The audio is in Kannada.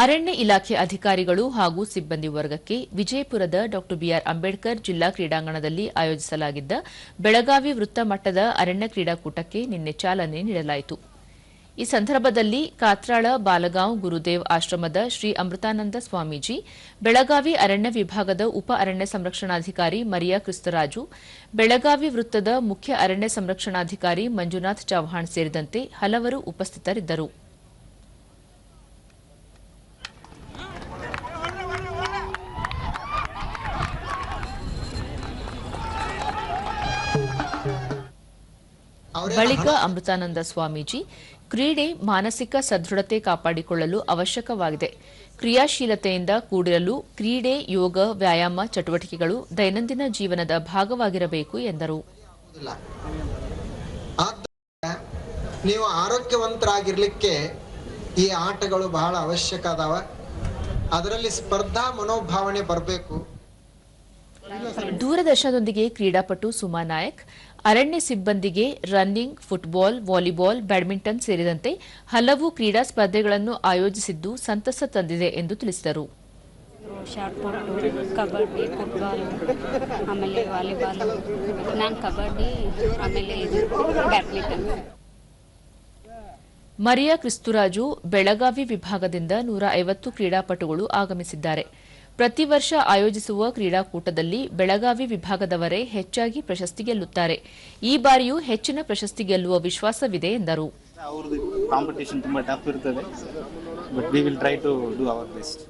ಅರಣ್ಯ ಇಲಾಖೆ ಅಧಿಕಾರಿಗಳು ಹಾಗೂ ಸಿಬ್ಬಂದಿ ವರ್ಗಕ್ಕೆ ವಿಜಯಪುರದ ಡಾ ಬಿಆರ್ ಅಂಬೇಡ್ಕರ್ ಜಿಲ್ಲಾ ಕ್ರೀಡಾಂಗಣದಲ್ಲಿ ಆಯೋಜಿಸಲಾಗಿದ್ದ ಬೆಳಗಾವಿ ವೃತ್ತ ಮಟ್ಟದ ಅರಣ್ಯ ಕ್ರೀಡಾಕೂಟಕ್ಕೆ ನಿನ್ನೆ ಚಾಲನೆ ನೀಡಲಾಯಿತು. ಈ ಸಂದರ್ಭದಲ್ಲಿ ಕಾತ್ರಾಳ ಬಾಲಗಾಂವ್ ಗುರುದೇವ್ ಆಶ್ರಮದ ಶ್ರೀ ಅಮೃತಾನಂದ ಸ್ವಾಮೀಜಿ, ಬೆಳಗಾವಿ ಅರಣ್ಯ ವಿಭಾಗದ ಉಪ ಅರಣ್ಯ ಸಂರಕ್ಷಣಾಧಿಕಾರಿ ಮರಿಯಾ ಕ್ರಿಸ್ತರಾಜು, ಬೆಳಗಾವಿ ವೃತ್ತದ ಮುಖ್ಯ ಅರಣ್ಯ ಸಂರಕ್ಷಣಾಧಿಕಾರಿ ಮಂಜುನಾಥ್ ಚವ್ಹಾಣ್ ಸೇರಿದಂತೆ ಹಲವರು ಉಪಸ್ಥಿತರಿದ್ದರು. ಬಳಿಕ ಅಮೃತಾನಂದ ಸ್ವಾಮೀಜಿ ಕ್ರೀಡೆ ಮಾನಸಿಕ ಸದೃಢತೆ ಕಾಪಾಡಿಕೊಳ್ಳಲು ಅವಶ್ಯಕವಾಗಿದೆ. ಕ್ರಿಯಾಶೀಲತೆಯಿಂದ ಕೂಡಿರಲು ಕ್ರೀಡೆ ಯೋಗ ವ್ಯಾಯಾಮ ಚಟುವಟಿಕೆಗಳು ದೈನಂದಿನ ಜೀವನದ ಭಾಗವಾಗಿರಬೇಕು ಎಂದರು. ನೀವು ಆರೋಗ್ಯವಂತರಾಗಿರ್ಲಿಕ್ಕೆ ಈ ಆಟಗಳು ಬಹಳ ಅವಶ್ಯಕ ಅದಾವ. ಅದರಲ್ಲಿ ಸ್ಪರ್ಧಾ ಮನೋಭಾವನೆ ಬರಬೇಕು. ದೂರದರ್ಶನದೊಂದಿಗೆ ಕ್ರೀಡಾಪಟು ಸುಮಾ ನಾಯಕ್ ಅರಣ್ಯ ಸಿಬ್ಬಂದಿಗೆ ರನ್ನಿಂಗ್ ಫುಟ್ಬಾಲ್ ವಾಲಿಬಾಲ್ ಬ್ಯಾಡ್ಮಿಂಟನ್ ಸೇರಿದಂತೆ ಹಲವು ಕ್ರೀಡಾ ಸ್ಪರ್ಧೆಗಳನ್ನು ಆಯೋಜಿಸಿದ್ದು ಸಂತಸ ತಂದಿದೆ ಎಂದು ತಿಳಿಸಿದರು. ಕಬಡ್ಡಿ ಫುಟ್ಬಾಲ್ ಆಮೇಲೆ ವಾಲಿಬಾಲ್ ನಾನು ಕಬಡ್ಡಿ ಆಮೇಲೆ ಇದು ಬ್ಯಾಡ್ಮಿಂಟನ್. ಮರಿಯಾ ಕ್ರಿಸ್ತುರಾಜು ಬೆಳಗಾವಿ ವಿಭಾಗದಿಂದ ನೂರ ಐವತ್ತು ಕ್ರೀಡಾಪಟುಗಳು ಆಗಮಿಸಿದ್ದಾರೆ. ಪ್ರತಿ ವರ್ಷ ಆಯೋಜಿಸುವ ಕ್ರೀಡಾಕೂಟದಲ್ಲಿ ಬೆಳಗಾವಿ ವಿಭಾಗದವರೇ ಹೆಚ್ಚಾಗಿ ಪ್ರಶಸ್ತಿ ಗೆಲ್ಲುತ್ತಾರೆ. ಈ ಬಾರಿಯೂ ಹೆಚ್ಚಿನ ಪ್ರಶಸ್ತಿ ಗೆಲ್ಲುವ ವಿಶ್ವಾಸವಿದೆ, ಎಂದರು. ಕಾಂಪಿಟೇಷನ್ ತುಂಬಾ ಟಫ್ ಇರ್ತದೆ but will try to do our best